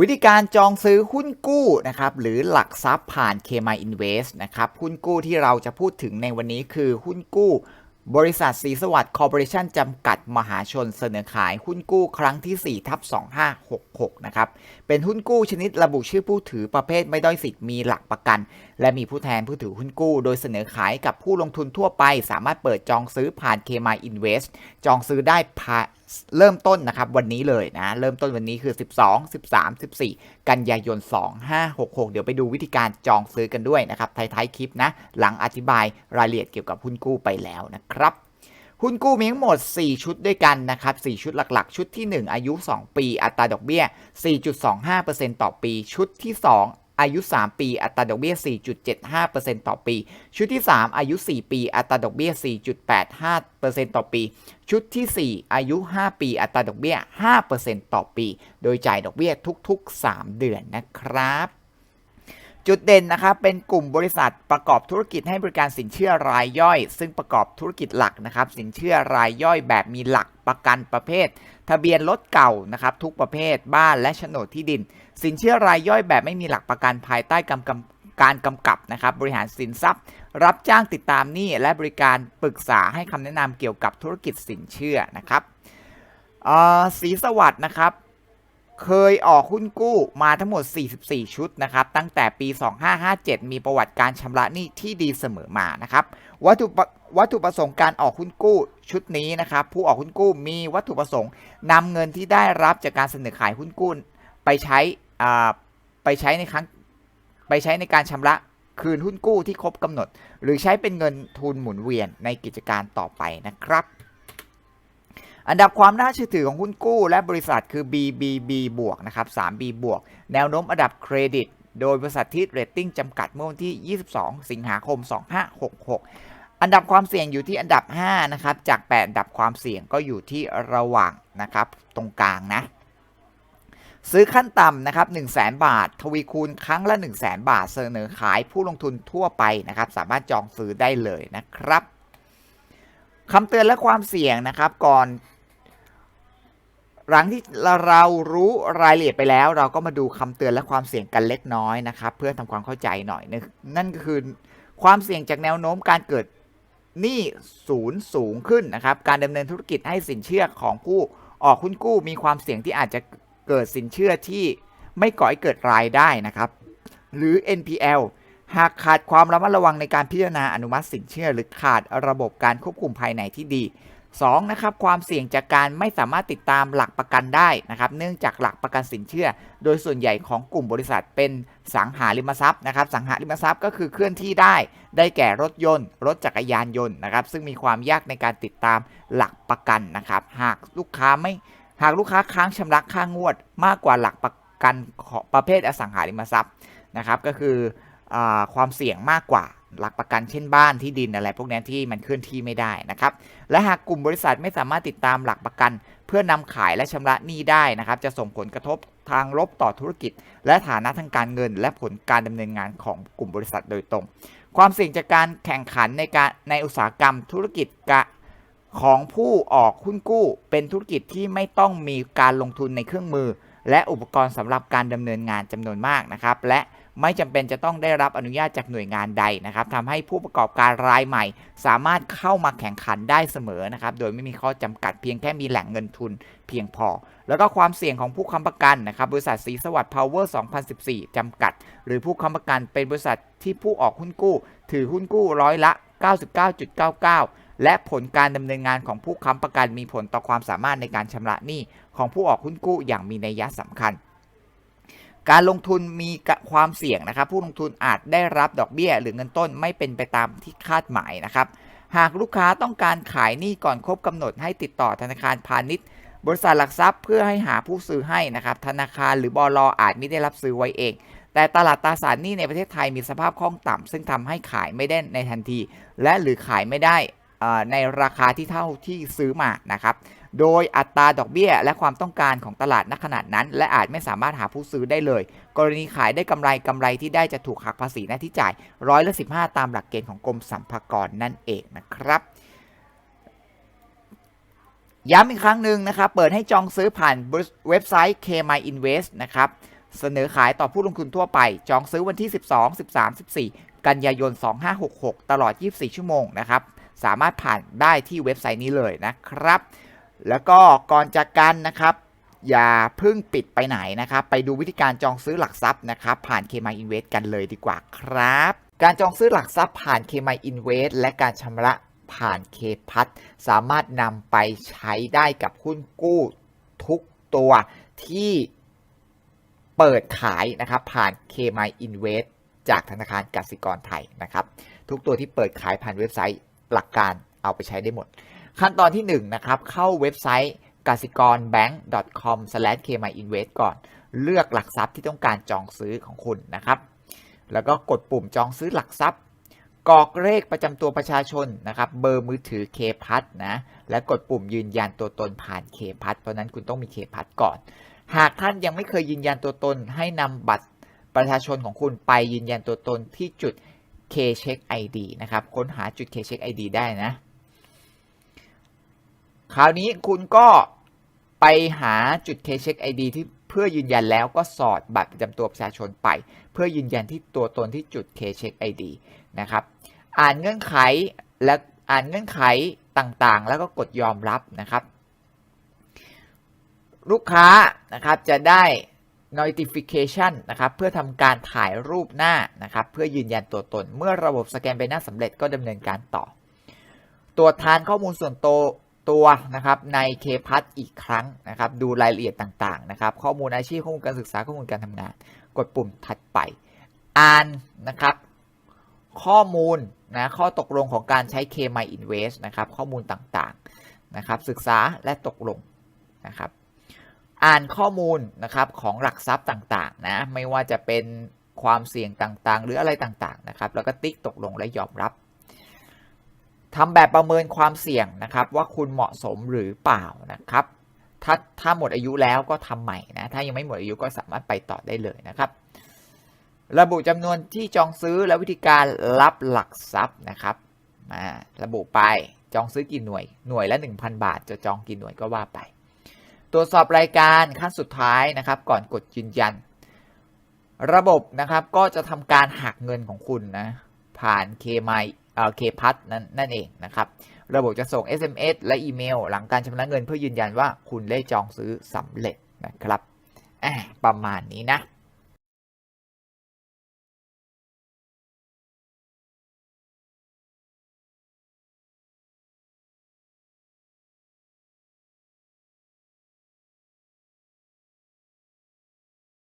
วิธีการจองซื้อหุ้นกู้นะครับหรือหลักทรัพย์ผ่าน k m i Invest นะครับหุ้นกู้ที่เราจะพูดถึงในวันนี้คือหุ้นกู้ บริษัทสีสวัสดิ์คอร์ปอเรชั่นจำกัดมหาชนเสนอขายหุ้นกู้ครั้งที่4ทับ2566นะครับเป็นหุ้นกู้ชนิดระบุชื่อผู้ถือประเภทไม่ด้อยสิทธิ์มีหลักประกัน และมีผู้แทนผู้ถือหุ้นกู้ โดยเสนอขายกับผู้ลงทุนทั่วไป สามารถเปิดจองซื้อผ่าน k m i Invest จองซื้อได้ผ่าน เริ่มต้นนะครับวันนี้เลยนะ เริ่มต้นวันนี้คือ 12 13 14 กันยายน 2566 เดี๋ยวไปดูวิธีการจองซื้อกันด้วยนะครับท้ายๆคลิปนะ หลังอธิบายรายละเอียดเกี่ยวกับหุ้นกู้ไปแล้วนะครับหุ้นกู้มีทั้งหมด 4 ชุดด้วยกันนะครับ4ชุดหลักๆ ชุดที่ 1 อายุ 2 ปี อัตราดอกเบี้ย 4.25%ต่อปี ชุดที่ 2 อายุ 3 ปี อัตราดอกเบี้ย 4.75%ต่อปี ชุดที่ 3 อายุ 4 ปี อัตราดอกเบี้ย 4.85%ต่อปี ชุดที่ 4 อายุ 5 ปี อัตราดอกเบี้ย 5%ต่อปี โดยจ่ายดอกเบี้ยทุกๆ 3 เดือนนะครับจุดเด่นนะครับเป็นกลุ่มบริษัทประกอบธุรกิจให้บริการสินเชื่อรายย่อย ซึ่งประกอบธุรกิจหลักนะครับ สินเชื่อรายย่อยแบบมีหลัก ประกันประเภท ทะเบียนรถเก่านะครับทุกประเภทบ้านและโฉนดที่ดิน สินเชื่อรายย่อยแบบไม่มีหลักประกันภายใต้กำกับการกำกับนะครับบริหารสินทรัพย์ รับจ้างติดตามหนี้และบริการปรึกษาให้คำแนะนำเกี่ยวกับธุรกิจสินเชื่อนะครับอ่อสีสวัสด์นะครับ เคยออกหุ้นกู้มาทั้งหมด 44 ชุดนะครับ ตั้งแต่ปี 2557 มีประวัติการชำระหนี้ที่ดีเสมอมานะครับวัตถุประวัตถุประสงค์การออกหุ้นกู้ชุดนี้นะครับ ผู้ออกหุ้นกู้มีวัตถุประสงค์นำเงินที่ได้รับจากการเสนอขายหุ้นกู้ไปใช้อ่าไปใช้ในครั้งไปใช้ในการชำระคืนหุ้นกู้ที่ครบกำหนด หรือใช้เป็นเงินทุนหมุนเวียนในกิจการต่อไปนะครับ อันดับความน่าเชื่อถือของหุ้นกู้และบริษัทคือ BBB บวกนะครับ 3B บวก แนวโน้มอันดับเครดิต โดยบริษัทที่เรตติ้งจำกัดเมื่อวันที่ 22 สิงหาคม 2566 อันดับความเสี่ยงอยู่ที่อันดับ 5 นะครับ จาก 8 อันดับความเสี่ยงก็อยู่ที่ระหว่างนะครับ ตรงกลางนะ ซื้อขั้นต่ำนะครับ1 0 0 0 0 0 บาท ทวีคูณครั้งละ 1 0 0 0 0 0บาท เสนอขายผู้ลงทุนทั่วไปนะครับ สามารถจองซื้อได้เลยนะครับคำเตือนและความเสี่ยงนะครับ ก่อน หลังที่เรารู้รายละเอียดไปแล้ว เราก็มาดูคำเตือนและความเสี่ยงกันเล็กน้อยนะครับ เพื่อทำความเข้าใจหน่อยนะนั่นก็คือความเสี่ยงจากแนวโน้มการเกิดหนี้ศูนย์สูงขึ้นนะครับ การดำเนินธุรกิจให้สินเชื่อของผู้ออกหุ้นกู้ มีความเสี่ยงที่อาจจะเกิดสินเชื่อที่ไม่ก่อให้เกิดรายได้นะครับ หรือ NPL หากขาดความระมัดระวังในการพิจารณาอนุมัติสินเชื่อ หรือขาดระบบการควบคุมภายในที่ดี 2. นะครับความเสี่ยงจากการไม่สามารถติดตามหลักประกันได้นะครับเนื่องจากหลักประกันสินเชื่อ โดยส่วนใหญ่ของกลุ่มบริษัทเป็นสังหาริมทรัพย์นะครับสังหาริมทรัพย์ก็คือเคลื่อนที่ได้ ได้แก่รถยนต์ รถจักรยานยนต์นะครับซึ่งมีความยากในการติดตามหลักประกันนะครับหากลูกค้าไม่หากลูกค้าค้างชำระค่างวด มากกว่าหลักประกันประเภทอสังหาริมทรัพย์นะครับก็คืออความเสี่ยงมากกว่า หลักประกันเช่นบ้านที่ดินอะไรพวกนี้ที่มันเคลื่อนที่ไม่ได้นะครับ และหากกลุ่มบริษัทไม่สามารถติดตามหลักประกัน เพื่อนำขายและชำระหนี้ได้นะครับ จะส่งผลกระทบทางลบต่อธุรกิจ และฐานะทางการเงิน และผลการดำเนินงานของกลุ่มบริษัทโดยตรง ความเสี่ยงจากการแข่งขันในการในอุตสาหกรรมธุรกิจกะของผู้ออกหุ้นกู้ เป็นธุรกิจที่ไม่ต้องมีการลงทุนในเครื่องมือ และอุปกรณ์สำหรับการดำเนินงานจำนวนมากนะครับ และไม่จำเป็นจะต้องได้รับอนุญาตจากหน่วยงานใดนะครับทำให้ผู้ประกอบการรายใหม่ สามารถเข้ามาแข่งขันได้เสมอนะครับ โดยไม่มีข้อจำกัดเพียงแค่มีแหล่งเงินทุนเพียงพอ แล้วก็ความเสี่ยงของผู้ค้ำประกันนะครับ บริษัทสีสวัสดิ์พาวเวอร์ 2014 จำกัด หรือผู้ค้ำประกันเป็นบริษัทที่ผู้ออกหุ้นกู้ ถือหุ้นกู้ร้อยละ 99.99 และผลการดำเนินงานของผู้ค้ำประกันมีผลต่อความสามารถในการชำระหนี้ของผู้ออกหุ้นกู้อย่างมีนัยสำคัญ การลงทุนมีความเสี่ยงนะครับ ผู้ลงทุนอาจได้รับดอกเบี้ย หรือเงินต้นไม่เป็นไปตามที่คาดหมายนะครับ หากลูกค้าต้องการขายหนี้ก่อนครบกำหนดให้ติดต่อธนาคารพาณิชย์ บริษัทหลักทรัพย์เพื่อให้หาผู้ซื้อให้นะครับ ธนาคารหรือบลออาจไม่ได้รับซื้อไว้เองแต่ตลาดตราสารหนี้ในประเทศไทยมีสภาพคล่องต่ำซึ่งทำให้ขายไม่ได้ในทันที และหรือขายไม่ได้ ในราคาที่เท่าที่ซื้อมานะครับ โดยอัตราดอกเบี้ย และความต้องการของตลาดณขนาดนั้น และอาจไม่สามารถหาผู้ซื้อได้เลย กรณีขายได้กำไรกำไรที่ได้จะถูกหักภาษีหน้าที่จ่ายร้อยละสิตามหลักเกณฑ์ของกรมสรรพากรนั่นเองนะครับย้ำอีกครั้งหนึ่งนะครับ เปิดให้จองซื้อผ่านเว็บไซต์ KMY Invest นะครับ เสนอขายต่อผู้ลงทุนทั่วไป จองซื้อวันที่ 12 13 14 กันยายน 2566 ตลอด 24 ชั่วโมงนะครับ สามารถผ่านได้ที่เว็บไซต์นี้เลยนะครับ แล้วก็ก่อนจากกันนะครับอย่าเพิ่งปิดไปไหนนะครับ ไปดูวิธีการจองซื้อหลักทรัพย์นะครับ ผ่าน k m y Invest กันเลยดีกว่าครับ การจองซื้อหลักทรัพย์ผ่าน k m y Invest และการชำระผ่าน k p a t สามารถนำไปใช้ได้กับหุ้นกู้ทุกตัวที่เปิดขายนะครับ ผ่าน k m y Invest จากธนาคารกสิกรไทยนะครับ ทุกตัวที่เปิดขายผ่านเว็บไซต์ หลักการเอาไปใช้ได้หมด ขั้นตอนที่1นะครับเข้าเว็บไซต์กสิกร bank.com/kmyinvest ก่อน เลือกหลักทรัพย์ที่ต้องการจองซื้อของคุณนะครับ แล้วก็กดปุ่มจองซื้อหลักทรัพย์กรอกเลขประจำตัวประชาชนนะครับ เบอร์มือถือ k p a s นะ และกดปุ่มยืนยันตัวตนผ่าน k p a s เพราะนั้นคุณต้องมี k p a s ก่อน หากท่านยังไม่เคยยืนยันตัวตนให้นำบัตรประชาชนของคุณไปยืนยันตัวตนที่จุด K Check ID นะครับ ค้นหาจุด K Check ID ได้นะ คราวนี้คุณก็ไปหาจุด K Check ID ที่เพื่อยืนยันแล้วก็สอดบัตรประจำตัวประชาชนไป เพื่อยืนยันที่ตัวตนที่จุด K Check ID นะครับ อ่านเงื่อนไขและอ่านเงื่อนไขต่างๆ แล้วก็กดยอมรับนะครับ ลูกค้านะครับจะได้ notification นะครับเพื่อทำการถ่ายรูปหน้านะครับเพื่อยืนยันตัวตน เมื่อระบบสแกนใบหน้าสำเร็จก็ดำเนินการต่อ ตรวจทานข้อมูลส่วนตัวตัวนะครับใน k p a s อีกครั้งนะครับดูรายละเอียดต่างๆนะครับข้อมูลอาชีพข้อมูลการศึกษาข้อมูลการทำงาน กดปุ่มถัดไป อ่านนะครับข้อมูลนะข้อตกลงของการใช้ k m y Invest นะครับข้อมูลต่างๆนะครับศึกษาและตกลงนะครับ อ่านข้อมูลนะครับของหลักทรัพย์ต่างๆนะไม่ว่าจะเป็นความเสี่ยงต่างๆ หรืออะไรต่างๆนะครับแล้วก็ติ๊กตกลงและยอมรับทำแบบประเมินความเสี่ยงนะครับว่าคุณเหมาะสมหรือเปล่านะครับถ้าถ้าหมดอายุแล้วก็ทำใหม่นะถ้ายังไม่หมดอายุก็สามารถไปต่อได้เลยนะครับ ระบุจำนวนที่จองซื้อและวิธีการรับหลักทรัพย์นะครับมาระบุไปจองซื้อกี่หน่วยหน่วยละ 1,000 บาท จะจองกี่หน่วยก็ว่าไป ตรวจสอบรายการขั้นสุดท้ายนะครับ ก่อนกดยืนยัน ระบบนะครับก็จะทำการหักเงินของคุณนะผ่าน k m y เอ่อ k p a s นั่นนั่นเองนะครับ ระบบจะส่ง SMS และอีเมล หลังการชำระเงินเพื่อยืนยันว่าคุณได้จองซื้อสำเร็จนะครับประมาณนี้นะ